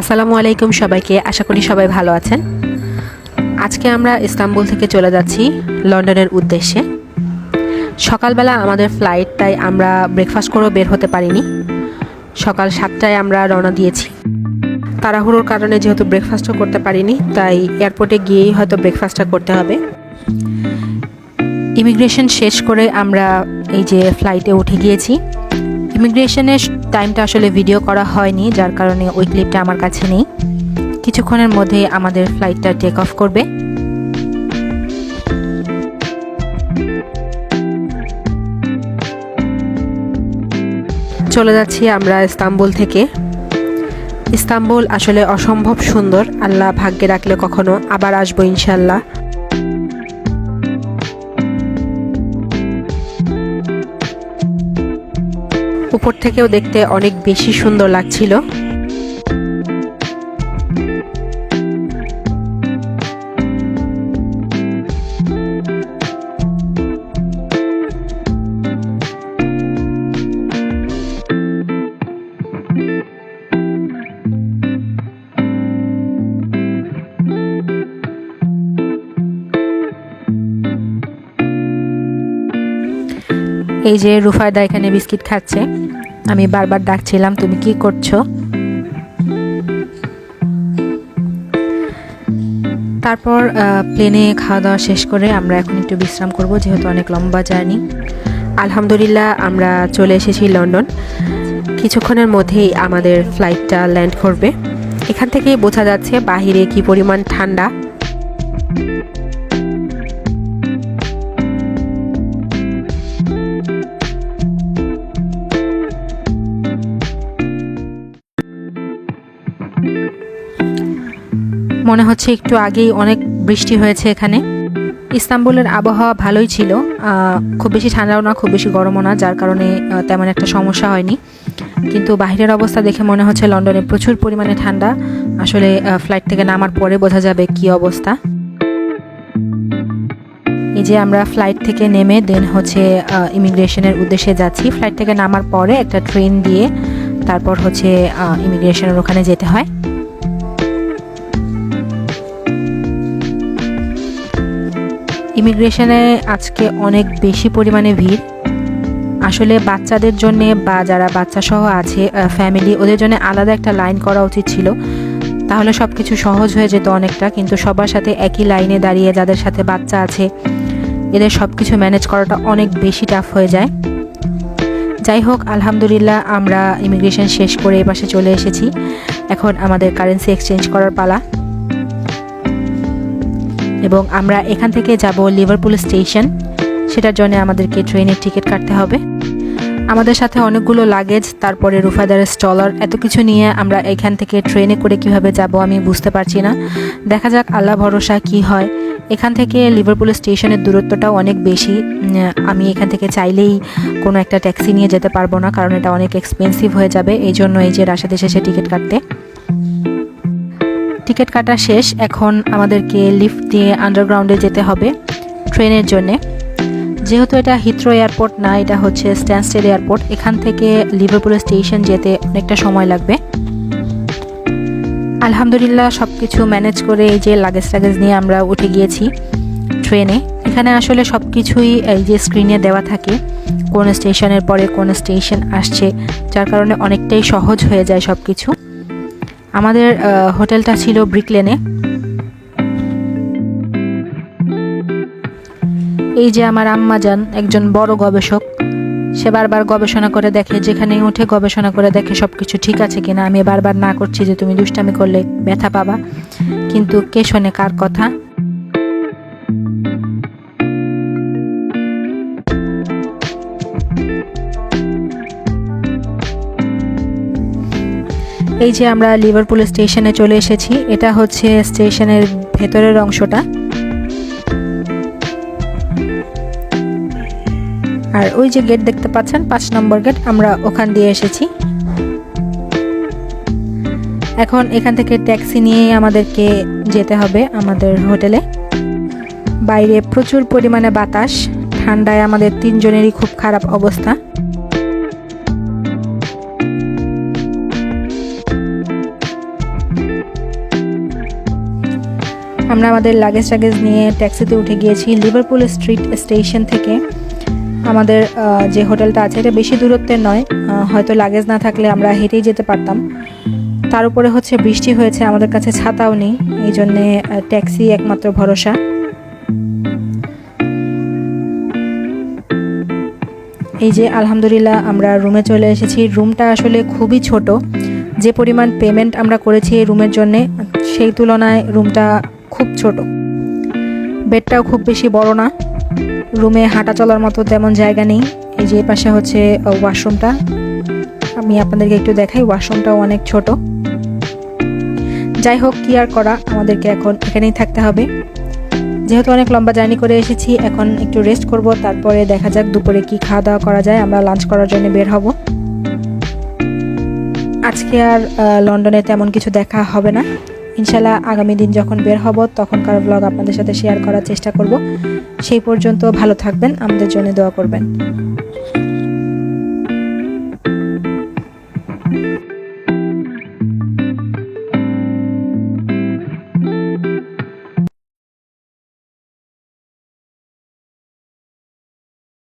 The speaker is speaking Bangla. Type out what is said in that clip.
আসসালামু আলাইকুম সবাইকে, আশা করি সবাই ভালো আছেন। আজকে আমরা ইস্তাম্বুল থেকে চলে যাচ্ছি লন্ডনের উদ্দেশ্যে। সকালবেলা আমাদের ফ্লাইট তাই আমরা ব্রেকফাস্ট করেও বের হতে পারিনি। সকাল সাতটায় আমরা রওনা দিয়েছি। তাড়াহুড়োর কারণে যেহেতু ব্রেকফাস্টও করতে পারিনি, তাই এয়ারপোর্টে গিয়েই হয়তো ব্রেকফাস্টটা করতে হবে। ইমিগ্রেশন শেষ করে আমরা এই যে ফ্লাইটে উঠে গিয়েছি। ইমিগ্রেশনের টাইমটা আসলে ভিডিও করা হয়নি, যার কারণে ওই ক্লিপটা আমার কাছে নেই। কিছুক্ষণের মধ্যে আমাদের ফ্লাইটটা টেক অফ করবে। চলে যাচ্ছি আমরা ইস্তাম্বুল থেকে। ইস্তাম্বুল আসলে অসম্ভব সুন্দর, আল্লাহ ভাগ্যে রাখলে কখনো আবার আসব ইনশাল্লাহ উপর থেকেও দেখতে অনেক বেশি সুন্দর লাগছিল। এই যে রুফায়দা এখানে বিস্কিট খাচ্ছে। আমি বারবার ডাকছিলাম, তুমি কি করছ? তারপর প্লেনে খাওয়া দাওয়া শেষ করে আমরা এখন একটু বিশ্রাম করব, যেহেতু অনেক লম্বা জার্নি। আলহামদুলিল্লাহ, আমরা চলে এসেছি লন্ডন। কিছুক্ষণের মধ্যেই আমাদের ফ্লাইটটা ল্যান্ড করবে। এখান থেকেই বোঝা যাচ্ছে বাহিরে কি পরিমাণ ঠান্ডা। মনে হচ্ছে একটু আগেই অনেক বৃষ্টি হয়েছে এখানে। ইস্তাম্বুলের আবহাওয়া ভালোই ছিল খুব বেশি ঠান্ডাও না, খুব বেশি গরমও না, যার কারণে তেমন একটা সমস্যা হয়নি। কিন্তু বাইরের অবস্থা দেখে মনে হচ্ছে লন্ডনে প্রচুর পরিমাণে ঠান্ডা। আসলে ফ্লাইট থেকে নামার পরে বোঝা যাবে কি অবস্থা। এই যে আমরা ফ্লাইট থেকে নেমে দেন হচ্ছে ইমিগ্রেশনের উদ্দেশ্যে যাচ্ছি। ফ্লাইট থেকে নামার পরে একটা ট্রেন দিয়ে, তারপর হচ্ছে ইমিগ্রেশনের ওখানে যেতে হয়। ইমিগ্রেশনে আজকে অনেক বেশি পরিমাণে ভিড়। আসলে বাচ্চাদের জন্য বা যারা বাচ্চা সহ আছে ফ্যামিলি ওদের জন্য আলাদা একটা লাইন করা উচিত ছিল। তাহলে সব কিছু সহজ হয়ে যেত অনেকটা, কিন্তু সবার সাথে একই লাইনে দাঁড়িয়ে যাদের সাথে বাচ্চা আছে, এদের সব কিছু ম্যানেজ করাটা অনেক বেশি টাফ হয়ে যায়। যাই হোক, আলহামদুলিল্লাহ আমরা ইমিগ্রেশন শেষ করে এ পাশে চলে এসেছি। এখন আমাদের কারেন্সি এক্সচেঞ্জ করার পালা। এবং আমরা এখান থেকে যাব লিভারপুল স্টেশন। সেটার জন্য আমাদেরকে ট্রেনের টিকিট কাটতে হবে। আমাদের সাথে অনেকগুলো লাগেজ, তারপরে রুফাদার স্টলার, এত কিছু নিয়ে আমরা এখান থেকে ট্রেনে করে কীভাবে যাব আমি বুঝতে পারছি না। দেখা যাক, আল্লাহ ভরসা কি হয়। এখান থেকে লিভারপুল স্টেশনের দূরত্বটাও অনেক বেশি। আমি এখান থেকে চাইলেই কোনো একটা ট্যাক্সি নিয়ে যেতে পারব না, কারণ এটা অনেক এক্সপেন্সিভ হয়ে যাবে। এই জন্য এই যে রাশাদ এসেছে টিকিট কাটতে। টিকিট কাটা শেষ, এখন আমাদেরকে লিফট দিয়ে আন্ডারগ্রাউন্ডে যেতে হবে ট্রেনের জন্যে। যেহেতু এটা হিথ্রো এয়ারপোর্ট না, এটা হচ্ছে স্ট্যান্ডস্টেল এয়ারপোর্ট এখান থেকে লিভারপুল স্টেশন যেতে অনেকটা সময় লাগবে। আলহামদুলিল্লাহ সব কিছু ম্যানেজ করে এই যে লাগেজ টাগেজ নিয়ে আমরা উঠে গিয়েছি ট্রেনে। এখানে আসলে সব কিছুই এই যে স্ক্রিনে দেওয়া থাকে, কোন স্টেশনের পরে কোন স্টেশন আসছে, যার কারণে অনেকটাই সহজ হয়ে যায় সব কিছু আমাদের হোটেলটা ছিল ব্রিকলেনে। এই যে আমার আম্মা যান, একজন বড় গবেষক। সে বারবার গবেষণা করে দেখে, যেখানেই উঠে গবেষণা করে দেখে সব কিছু ঠিক আছে কিনা। আমি বারবার না করছি যে তুমি দুষ্টামি করলে ব্যথা পাবা। কিন্তু কে শোনে কার কথা? এই যে আমরা লিভারপুল স্টেশনে চলে এসেছি, এটা হচ্ছে স্টেশনের ভেতরের অংশটা। আর ওই যে গেট দেখতে পাচ্ছেন, পাঁচ নম্বর গেট আমরা ওখান দিয়ে এসেছি। এখন এখান থেকে ট্যাক্সি নিয়েই আমাদেরকে যেতে হবে আমাদের হোটেলে। বাইরে প্রচুর পরিমাণে বাতাস, ঠান্ডায় আমাদের তিনজনেরই খুব খারাপ অবস্থা। আমরা আমাদের লাগেজ টাগেজ নিয়ে ট্যাক্সিতে উঠে গিয়েছি লিভারপুল স্ট্রিট স্টেশন থেকে। আমাদের যে হোটেলটা আছে, এটা বেশি দূরত্বের নয় হয়তো লাগেজ না থাকলে আমরা হেঁটেই যেতে পারতাম। তার উপরে হচ্ছে বৃষ্টি হয়েছে, আমাদের কাছে ছাতাও নেই, এই জন্যে ট্যাক্সি একমাত্র ভরসা। এই যে আলহামদুলিল্লাহ আমরা রুমে চলে এসেছি। রুমটা আসলে খুবই ছোট। যে পরিমাণ পেমেন্ট আমরা করেছি এই রুমের জন্যে, সেই তুলনায় রুমটা খুব ছোট। বেডটাও খুব বেশি বড় না। রুমে হাঁটা চলার মতো তেমন জায়গা নেই। এই যে পাশে হচ্ছে ওয়াশরুমটা। আমি আপনাদেরকে একটু দেখাই, ওয়াশরুমটাও অনেক ছোট। যাই হোক, কি আর করা আমাদেরকে এখন এখানেই থাকতে হবে। যেহেতু অনেক লম্বা জার্নি করে এসেছি, এখন একটু রেস্ট করব, তারপরে দেখা যাক দুপুরে কি খাওয়া দাওয়া করা যায়, আমরা লাঞ্চ করার জন্য বের হব। আজকে আর লন্ডনে তেমন কিছু দেখা হবে না। ইনশাল্লাহ আগামী দিন যখন বের হব, তখনকার ব্লগ আপনাদের সাথে শেয়ার করার চেষ্টা করব। সেই পর্যন্ত ভালো থাকবেন, আমাদের জন্য দোয়া করবেন।